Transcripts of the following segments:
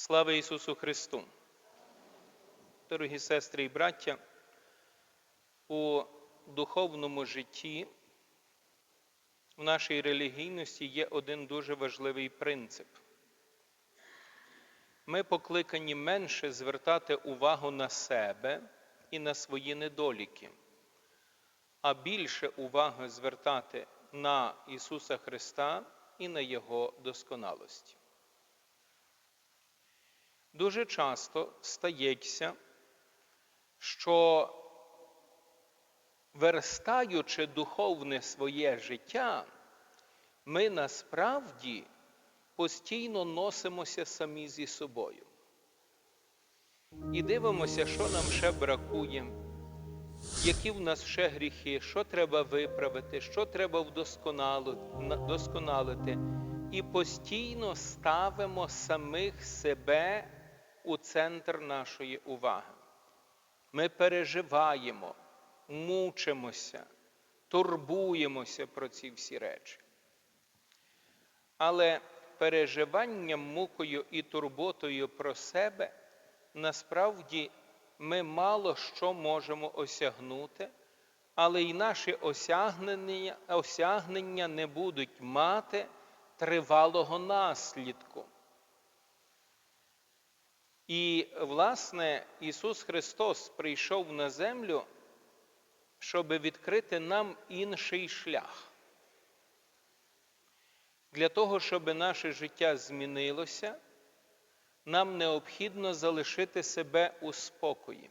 Слава Ісусу Христу! Дорогі сестри і браття, у духовному житті в нашій релігійності є один дуже важливий принцип. Ми покликані менше звертати увагу на себе і на свої недоліки, а більше уваги звертати на Ісуса Христа і на Його досконалості. Дуже часто стається, що верстаючи духовне своє життя, ми насправді постійно носимося самі зі собою. І дивимося, що нам ще бракує, які в нас ще гріхи, що треба виправити, що треба вдосконалити. І постійно ставимо самих себе у центр нашої уваги. Ми переживаємо, мучимося, турбуємося про ці всі речі. Але переживанням, мукою і турботою про себе насправді ми мало що можемо осягнути, але й наші осягнення, осягнення не будуть мати тривалого наслідку. І, власне, Ісус Христос прийшов на землю, щоб відкрити нам інший шлях. Для того, щоб наше життя змінилося, нам необхідно залишити себе у спокої.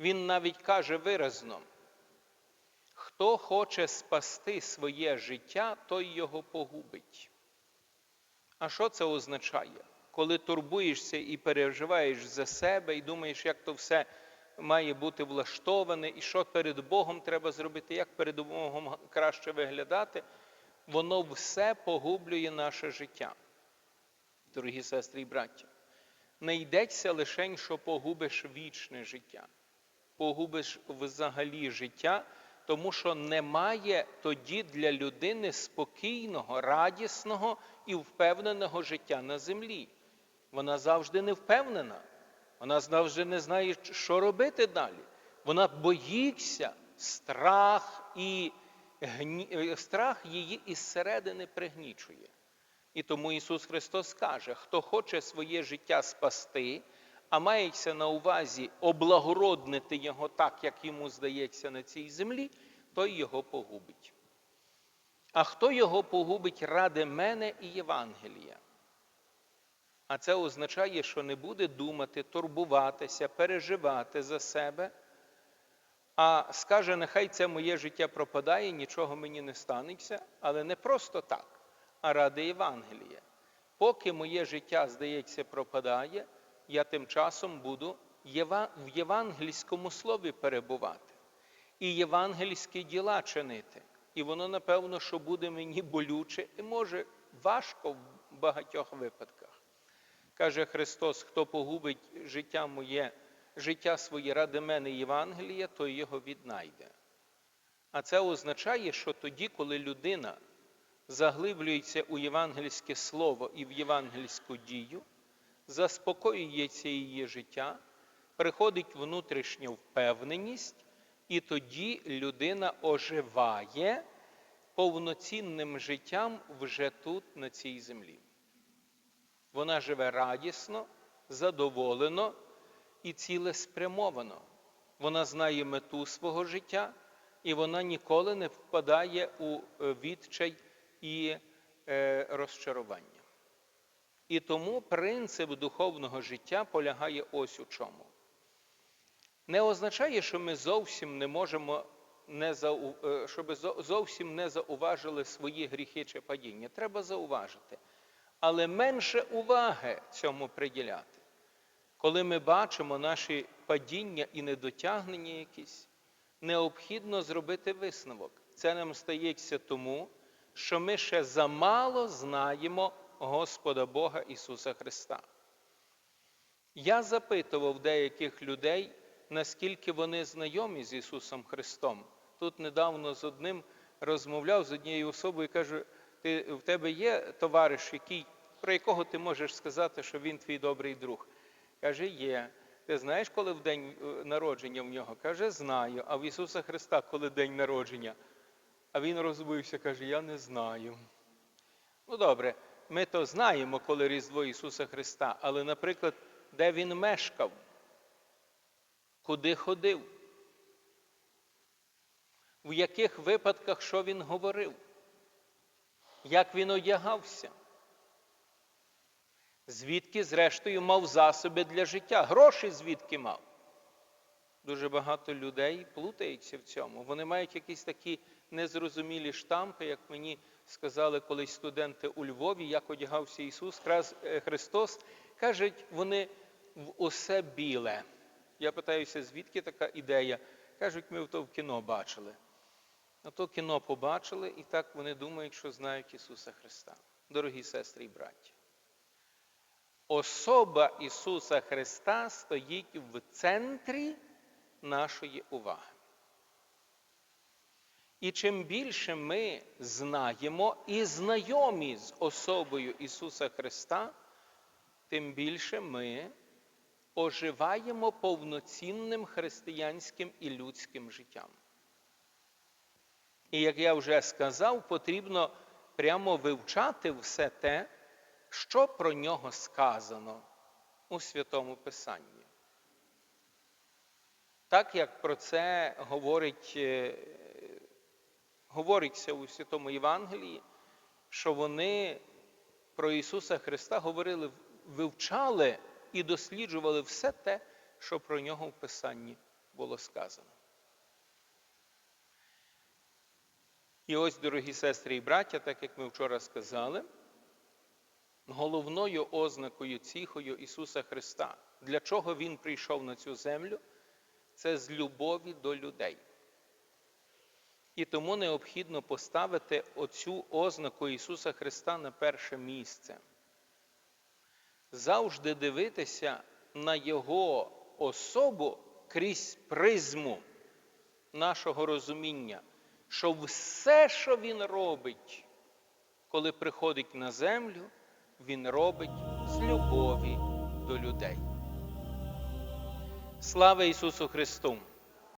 Він навіть каже виразно, хто хоче спасти своє життя, той його погубить. А що це означає? Коли турбуєшся і переживаєш за себе, і думаєш, як то все має бути влаштоване, і що перед Богом треба зробити, як перед Богом краще виглядати, воно все погублює наше життя. Дорогі сестри і браття, не йдеться лише, що погубиш вічне життя, погубиш взагалі життя, тому що немає тоді для людини спокійного, радісного і впевненого життя на землі. Вона завжди не впевнена, вона завжди не знає, що робити далі. Вона боїться страх і гні... страх її із середини пригнічує. І тому Ісус Христос каже, хто хоче своє життя спасти, а мається на увазі облагороднити його так, як йому здається на цій землі, той його погубить. А хто його погубить ради мене і Євангелія? А це означає, що не буде думати, турбуватися, переживати за себе, а скаже, нехай це моє життя пропадає, нічого мені не станеться, але не просто так, а ради Євангелія. Поки моє життя, здається, пропадає, я тим часом буду в євангельському слові перебувати і євангельські діла чинити. І воно, напевно, що буде мені болюче і може важко в багатьох випадках. Каже Христос, хто погубить життя моє, життя своє ради мене Євангелія, той його віднайде. А це означає, що тоді, коли людина заглиблюється у євангельське слово і в євангельську дію, заспокоюється її життя, приходить внутрішня впевненість, і тоді людина оживає повноцінним життям вже тут, на цій землі. Вона живе радісно, задоволено і цілеспрямовано. Вона знає мету свого життя, і вона ніколи не впадає у відчай і розчарування. І тому принцип духовного життя полягає ось у чому. Не означає, що ми зовсім не можемо, не зау... щоб зовсім не зауважили свої гріхи чи падіння. Треба зауважити. Але менше уваги цьому приділяти. Коли ми бачимо наші падіння і недотягнення якісь, необхідно зробити висновок. Це нам стається тому, що ми ще замало знаємо Господа Бога Ісуса Христа. Я запитував деяких людей, наскільки вони знайомі з Ісусом Христом. Тут недавно з одним розмовляв з однією особою і кажу, ти, в тебе є товариш, який про якого ти можеш сказати, що він твій добрий друг? Каже, є. Ти знаєш, коли в день е, народження в нього? Каже, знаю. А в Ісуса Христа, коли день народження? А він розбився, каже, я не знаю. Ну добре, ми то знаємо, коли Різдво Ісуса Христа, але, наприклад, де Він мешкав, куди ходив, в яких випадках що Він говорив, як він одягався, звідки, зрештою, мав засоби для життя, гроші звідки мав. Дуже багато людей плутаються в цьому. Вони мають якісь такі незрозумілі штампи, як мені сказали колись студенти у Львові, як одягався Ісус е, Христос. Кажуть, вони в усе біле. Я питаюся, звідки така ідея? Кажуть, ми то в кіно бачили. А то кіно побачили, і так вони думають, що знають Ісуса Христа. Дорогі сестри і браті. Особа Ісуса Христа стоїть в центрі нашої уваги. І чим більше ми знаємо і знайомі з особою Ісуса Христа, тим більше ми оживаємо повноцінним християнським і людським життям. І як я вже сказав, потрібно прямо вивчати все те, що про нього сказано у Святому Писанні. Так як про це говорить, е, говориться у Святому Євангелії, що вони про Ісуса Христа говорили, вивчали і досліджували все те, що про нього в Писанні було сказано. І ось, дорогі сестри і браття, так як ми вчора сказали, головною ознакою ціхою Ісуса Христа, для чого Він прийшов на цю землю, це з любові до людей. І тому необхідно поставити оцю ознаку Ісуса Христа на перше місце. Завжди дивитися на Його особу крізь призму нашого розуміння, що все, що Він робить, коли приходить на землю, Він робить з любові до людей. Слава Ісусу Христу!